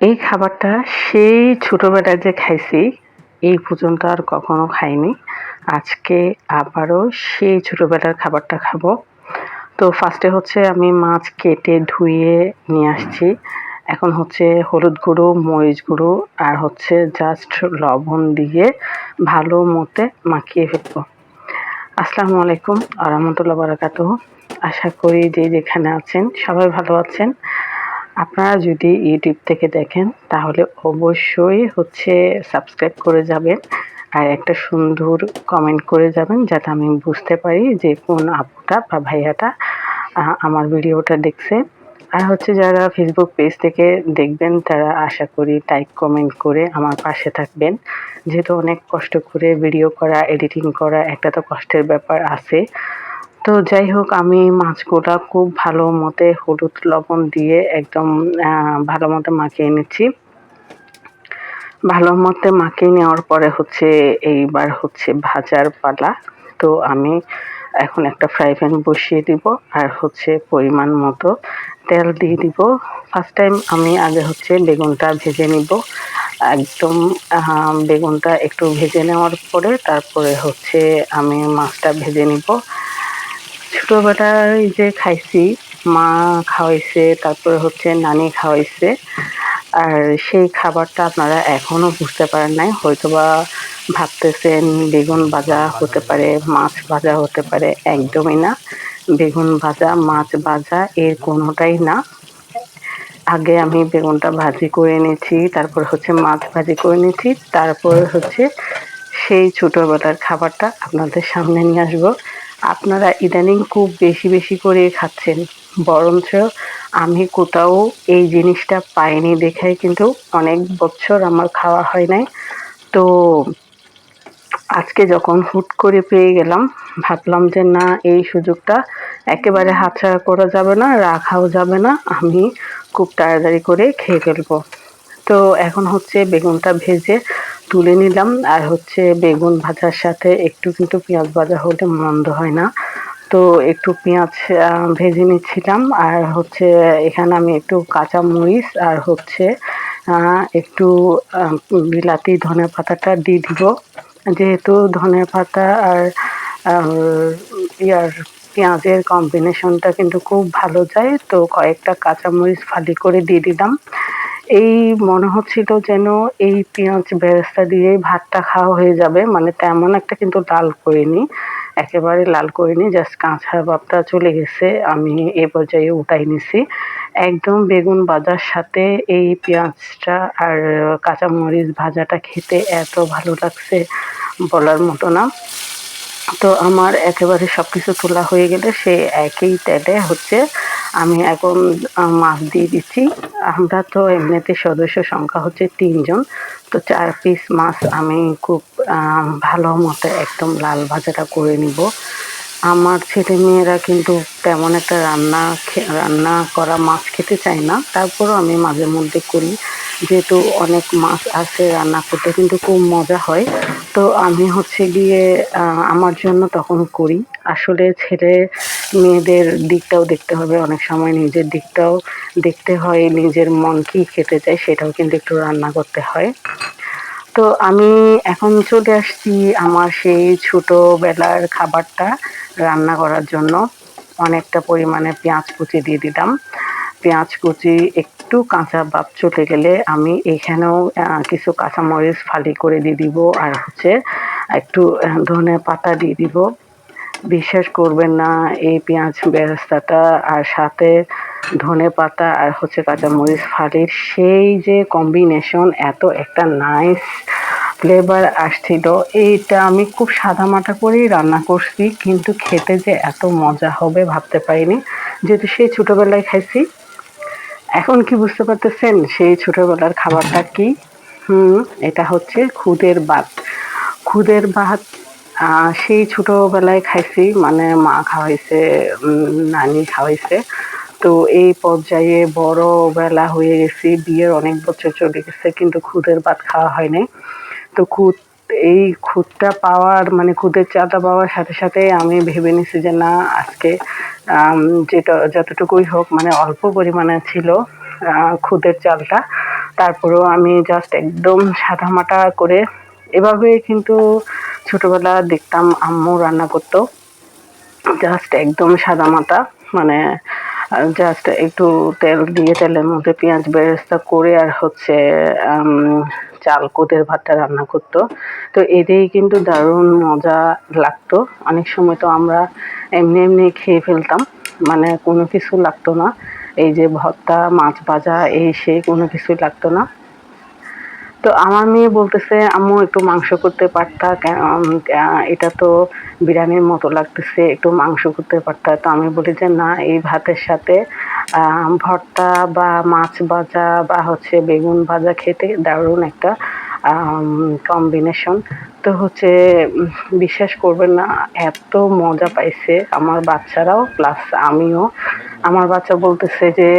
এই খাবারটা সেই ছোটবেলায় যে খাইছি, এই পর্যন্ত আর কখনো খাইনি। আজকে আবারও সেই ছোটবেলার খাবারটা খাব। তো ফার্স্টে হচ্ছে আমি মাছ কেটে ধুয়ে নিয়ে আসছি। এখন হচ্ছে হলুদ গুঁড়ো, মরিচ গুঁড়ো আর হচ্ছে জাস্ট লবণ দিয়ে ভালো মতে মাখিয়ে ফেলব। আসসালামু আলাইকুম আরহামতুল্লাহ বারাকাত আশা করি যে যেখানে আছেন সবাই ভালো আছেন। আপনারা যদি ইউটিউব থেকে দেখেন, তাহলে অবশ্যই হচ্ছে সাবস্ক্রাইব করে যাবেন আর একটা সুন্দর কমেন্ট করে যাবেন যাতে আমি বুঝতে পারি যে কোন আপুটা বা ভাইয়াটা আমার ভিডিওটা দেখছে। আর হচ্ছে যারা ফেসবুক পেজ থেকে দেখবেন, তারা আশা করি টাইপ কমেন্ট করে আমার পাশে থাকবেন। যেহেতু অনেক কষ্ট করে ভিডিও করা এডিটিং করা, একটা তো কষ্টের ব্যাপার আছে। তো যাই হোক, আমি মাছগুলা খুব ভালো মতে হলুদ লবণ দিয়ে একদম ভালো মতো মাখিয়ে নিচ্ছি। ভালো মতে মাখিয়ে নেওয়ার পরে হচ্ছে এইবার হচ্ছে ভাজার পালা। তো আমি এখন একটা ফ্রাই প্যান বসিয়ে দিব আর হচ্ছে পরিমাণ মতো তেল দিয়ে দিব। ফার্স্ট টাইম আমি আগে হচ্ছে বেগুনটা ভেজে নিব। একদম বেগুনটা একটু ভেজে নেওয়ার পরে তারপরে হচ্ছে আমি মাছটা ভেজে নিব। ছোটোবেলায় যে খাইছি, মা খাওয়াইছে, তারপরে হচ্ছে নানি খাওয়াইছে। আর সেই খাবারটা আপনারা এখনও বুঝতে পারেন নাই, হয়তোবা ভাবতেছেন বেগুন ভাজা হতে পারে, মাছ ভাজা হতে পারে, একদমই না। বেগুন ভাজা, মাছ ভাজা, এর কোনোটাই না। আগে আমি বেগুনটা ভাজি করে নিয়েছি তারপর হচ্ছে মাছ ভাজি করে নিয়েছি তারপর হচ্ছে সেই ছোটোবেলার খাবারটা আপনাদের সামনে নিয়ে আসব। আপনারা ইদানিং খুব বেশি বেশি করে খাচ্ছেন। বরঞ্চ আমি কোথাও এই জিনিসটা পাইনি দেখে কিন্তু অনেক বছর আমার খাওয়া হয় নাই। তো আজকে যখন হুট করে পেয়ে গেলাম, ভাবলাম যে না, এই সুযোগটা একেবারে হাতছাড়া করা যাবে না, রাখাও যাবে না, আমি খুব তাড়াতাড়ি করে খেয়ে ফেলব। তো এখন হচ্ছে বেগুনটা ভেজে তুলে নিলাম। আর হচ্ছে বেগুন ভাজার সাথে একটু কিন্তু পেঁয়াজ ভাজা হলে মন্দ হয় না। তো একটু পেঁয়াজ ভেজে নিচ্ছিলাম। আর হচ্ছে এখানে আমি একটু কাঁচা মরিচ আর হচ্ছে একটু বিলাতি ধনে পাতাটা দিয়ে দিব। যেহেতু ধনে পাতা আর ইয়ার পেঁয়াজের কম্বিনেশনটা কিন্তু খুব ভালো যায়, তো কয়েকটা কাঁচামরিচ ফালি করে দিয়ে দিলাম। এই মনে হচ্ছিল যেন এই পেঁয়াজ বেরেস্তা দিয়ে ভাতটা খাওয়া হয়ে যাবে। মানে তেমন একটা কিন্তু লাল করিনি, একেবারে লাল করিনি জাস্ট কাঁচা ভাবটা চলে গেছে। আমি এ পর্যায়ে উঠাই নিছি। একদম বেগুন ভাজার সাথে এই পেঁয়াজটা আর কাঁচামরিচ ভাজাটা খেতে এত ভালো লাগছে বলার মতো না। তো আমার একেবারে সব কিছু তোলা হয়ে গেলে সে একই তেলে হচ্ছে আমি এখন মাছ দিয়ে দিচ্ছি। আমরা তো এমনিতে সদস্য সংখ্যা হচ্ছে তিনজন। তো চার পিস মাছ আমি খুব ভালো মতো একদম লাল ভাজাটা করে নিব। আমার ছেলে মেয়েরা কিন্তু তেমন একটা রান্না রান্না করা মাছ খেতে চায় না। তারপরও আমি মাঝে মধ্যে করি। যেহেতু অনেক মাছ আছে রান্না করতে, কিন্তু খুব মজা হয়। তো আমি হচ্ছে গিয়ে আমার জন্য তখন করি। আসলে ছেলে মেয়েদের দিকটাও দেখতে হবে। অনেক সময় নিজের দিকটাও দেখতে হয়, নিজের মন কী খেতে চায় সেটাও কিন্তু একটু রান্না করতে হয়। তো আমি এখন চলে আসছি আমার সেই ছোটোবেলার খাবারটা রান্না করার জন্য। অনেকটা পরিমাণে পেঁয়াজ কুচি দিয়ে দিলাম। পেঁয়াজ কুচি একটু কাঁচা ভাব চলে গেলে আমি এখানেও কিছু কাঁচামরিচ ফালি করে দিয়ে দিব আর হচ্ছে একটু ধনে পাতা দিয়ে দিব। বিশ্বাস করবেন না, এই পেঁয়াজ বেরেস্তাটা আর সাথে ধনে পাতা আর হচ্ছে কাঁচামরিচ ফালির সেই যে কম্বিনেশন এত একটা নাইস ফ্লেভার আসছিল, এইটা আমি খুব সাদামাটা করেই রান্না করছি, কিন্তু খেতে যে এত মজা হবে ভাবতে পারিনি। যেহেতু সেই ছোটোবেলায় খাইছি, এখন কি বুঝতে পারতেছেন সেই ছোটোবেলার খাবারটা কি? হুম, এটা হচ্ছে খুদের ভাত। খুদের ভাত সেই ছোটোবেলায় খাইছি মানে মা খাওয়াইছে নানি খাওয়াইছে। তো এই পর্যায়ে বড় বেলা হয়ে গেছি, বিয়ের অনেক বছর চলে গেছে, কিন্তু খুদের ভাত খাওয়া হয়নি। তো খুদ, এই খুদটা পাওয়ার মানে খুদের চাটা পাওয়ার সাথে সাথে আমি ভেবে নিছি যে না, আজকে যেটা, যতটুকুই হোক মানে অল্প পরিমাণে ছিল খুদের চালটা। তারপরেও আমি জাস্ট একদম সাদামাটা করে, এভাবে কিন্তু ছোটবেলা দেখতাম আম্মু রান্না করতো। জাস্ট একদম সাদা সাদামাটা মানে জাস্ট একটু তেল দিয়ে তেলের মধ্যে পেঁয়াজ বেরেস্তা করে আর হচ্ছে চাল কোদের ভাতটা রান্না করতো। তো এটাই কিন্তু দারুণ মজা লাগতো। অনেক সময় তো আমরা এমনি এমনি খেয়ে ফেলতাম মানে কোনো কিছু লাগতো না। এই যে ভর্তা, মাছ ভাজা, এই সেই কোনো কিছুই লাগতো না। তো আমার মেয়ে বলতেছে, আম্মু, একটু মাংস করতে পারতা এটা তো বিরিয়ানির মতো লাগতেছে, একটু মাংস করতে পারতা? তো আমি বলি যে, না, এই ভাতের সাথে ভর্তা বা মাছ ভাজা বা হচ্ছে বেগুন ভাজা খেতে দারুণ একটা কম্বিনেশন তো হচ্ছে বিশ্বাস করবেন না, এত মজা পাইছে আমার বাচ্চারাও প্লাস আমিও। আমার বাচ্চা বলতেছে যে